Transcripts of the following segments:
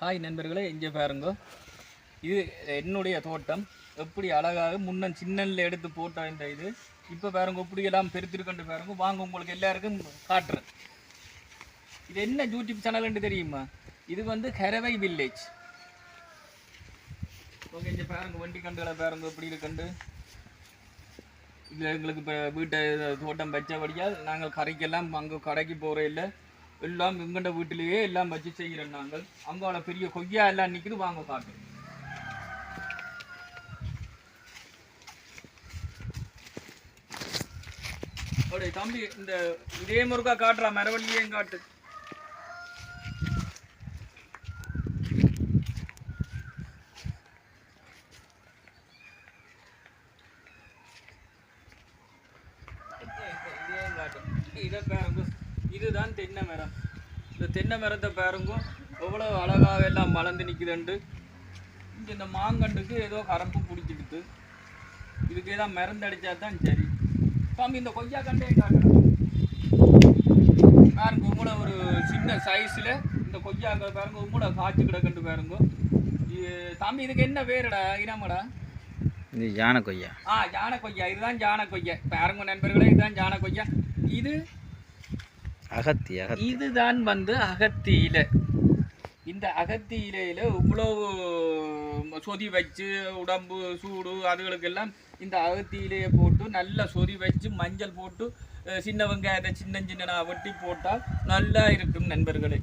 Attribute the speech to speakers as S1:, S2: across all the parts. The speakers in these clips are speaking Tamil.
S1: ஹாய் நண்பர்களே இங்கே பாருங்க. இது என்னுடைய தோட்டம். எப்படி அழகாக முன்ன சின்னல்ல எடுத்து போட்ட இந்த இது. இப்போ பாருங்க இப்படி எல்லாம் பெருத்திருக்கண்டு பாருங்க. வாங்க உங்களுக்கு எல்லாருக்கும் காட்டுறேன். இது என்ன யூடியூப் சேனல்னு தெரியுமா? இது வந்து கரவை வில்லேஜ் ஓகே இங்கே பாருங்க வண்டி கண்டுகளை பாருங்க இப்படி இருக்கண்டு. இது எங்களுக்கு இப்போ வீட்டை தோட்டம் வச்சபடியால் நாங்கள் கரைக்கெல்லாம் அங்கே கடைக்கு போகிற இல்லை. எல்லாம் எங்கண்ட வீட்டிலேயே எல்லாம் வச்சு செய்கிறோம் நாங்கள். அங்கால பெரிய கொய்யா எல்லாம் நிற்குது வாங்க காட்டு அப்படியே தம்பி இந்த இதே முருகா காட்டுறா மரவள்ளியே காட்டு. இதை இதுதான் தென்னை மரம். இந்த தென்னை மரத்தை பாருங்க. எவ்வளோ அழகாக எல்லாம் மலர்ந்து நிற்குதுண்டு. இங்கே இந்த மாங்கண்டுக்கு ஏதோ கரப்பு பிடிச்சிடுது. இதுக்கு ஏதோ மருந்து அடித்தா தான் சரி. சாமி இந்த கொய்யா கண்டே காட்டுறேன் பாருங்க உங்கள ஒரு சின்ன சைஸில் இந்த கொய்யாக்கள் பாருங்க உங்கள காய்ச்சி கிடக்கண்டு பாருங்க. இது சாமி இதுக்கு என்ன பேருடா? இனமடா?
S2: இது யானை கொய்யா
S1: ஆ ஜான கொய்யா இதுதான் ஜான கொய்யா பாருங்க நண்பர்களே இதுதான் ஜான கொய்யா இது
S2: அகத்தி அகத்தி.
S1: இதுதான் வந்து அகத்தி இலை. இந்த அகத்தி இலையில இவ்வளவு சொதி வச்சு உடம்பு சூடு அதுகளுக்கெல்லாம் இந்த அகத்தி இலையை போட்டு நல்லா சொதி வச்சு மஞ்சள் போட்டு சின்ன வெங்காயத்தை சின்ன சின்ன வெட்டி போட்டால் நல்லா இருக்கும் நண்பர்களே.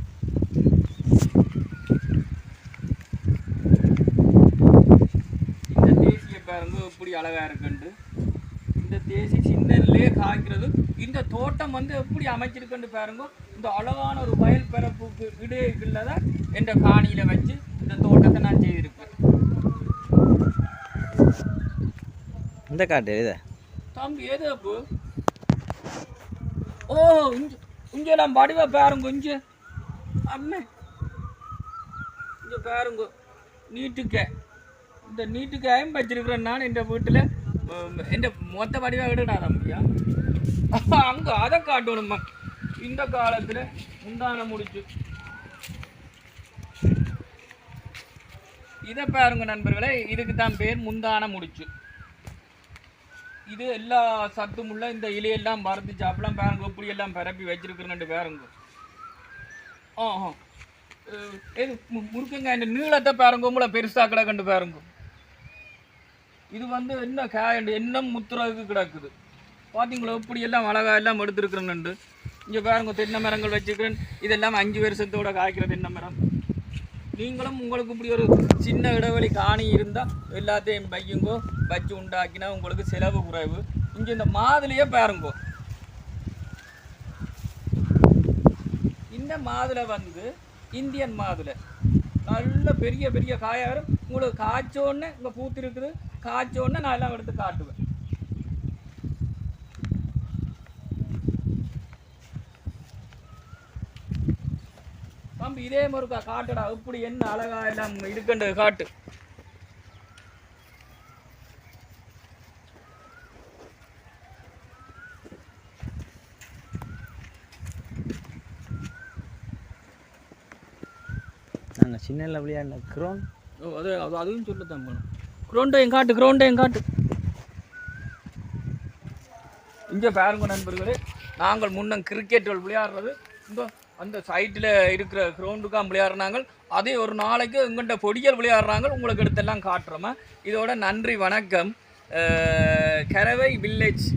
S1: இந்த தேசிய பாருங்க எப்படி அழகாக இருக்குண்டு இந்த தேசி சின்னல்லே காய்க்கிறது. இந்த தோட்டம் வந்து எப்படி அமைச்சிருக்குன்னு பாருங்க. இந்த அழகான ஒரு வயல் பரப்புக்கு இடையில தான் என்ற காணியில வச்சு இந்த தோட்டத்தை நான் செய்திருப்பேன்
S2: இந்த காட்டு இதை
S1: தம்பி ஏது அப்பு? ஓ இஞ்ச இஞ்செல்லாம் வடிவ பாருங்க இஞ்ச. அம்மே. இங்க பாருங்க நீட்டுக்க. இந்த நீட்டுக்காயும் வச்சிருக்கிறேன் நான் இந்த வீட்டில். எந்த மொத்த வடிவா விடடா தம்பியா அங்க அதை காட்டணுமா இந்த காலத்தில் முந்தான முடிச்சு இதை பாருங்க நண்பர்களே இதுக்கு தான் பேர் முந்தான முடிச்சு இது எல்லா சத்தும் உள்ள இந்த இலையெல்லாம் மறந்து சாப்பிடலாம் பாருங்க இப்படி எல்லாம் பரப்பி வச்சிருக்கிறேன்னு பாருங்க ஆ ஆ இது முறுக்குங்க இந்த நீளத்தை பாருங்க உங்களை பெருசா கிடக்கண்டு பாருங்க இது வந்து என்ன காயண்டு என்ன முத்துறதுக்கு கிடக்குது? பார்த்தீங்களா இப்படி எல்லாம் அழகாக எல்லாம் எடுத்துருக்குறேன்னு இங்கே பாருங்க தென்னை மரங்கள் வச்சுக்கிறேன். இதெல்லாம் அஞ்சு வருஷத்தோட காய்க்கிற தென்னை மரம். நீங்களும் உங்களுக்கு இப்படி ஒரு சின்ன இடைவெளி காணி இருந்தால் எல்லாத்தையும் பையுங்கோ வச்சு உண்டாக்கினா உங்களுக்கு செலவு குறைவு. இங்கே இந்த மாதுளையே பாருங்கோ. இந்த மாதுளை வந்து இந்தியன் மாதுளை. நல்ல பெரிய பெரிய காயா உங்களுக்கு காய்ச்சோடனே இங்கே பூத்து இருக்குது காய்ச்சோடனே நான் எல்லாம் எடுத்து காட்டுவேன். பம்பு இதே மாதிரிக்கா காட்டுடா இப்படி என்ன அழகா எல்லாம் இருக்குன்றது காட்டு.
S2: நாங்கள் சின்ன விளையாடின க்ரோன்
S1: ஓ அது அது அதுவும் சொல்லத்தான் போகணும் குரோண்டையும் காட்டு குரோண்டையும் காட்டு. இங்கே பாருங்க நண்பர்களே நாங்கள் முன்னம் கிரிக்கெட் விளையாடுறது. இந்த அந்த சைட்டில் இருக்கிற கிரவுண்டுக்காக விளையாடுறாங்க அதே ஒரு நாளைக்கு எங்கிட்ட பொடியல் விளையாடுறாங்க உங்களுக்கு எடுத்தெல்லாம் காட்டுறோமா. இதோட நன்றி வணக்கம். கரவை வில்லேஜ்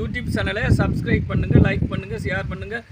S1: யூடியூப் சேனலை சப்ஸ்கிரைப் பண்ணுங்கள் லைக் பண்ணுங்கள் ஷேர் பண்ணுங்கள்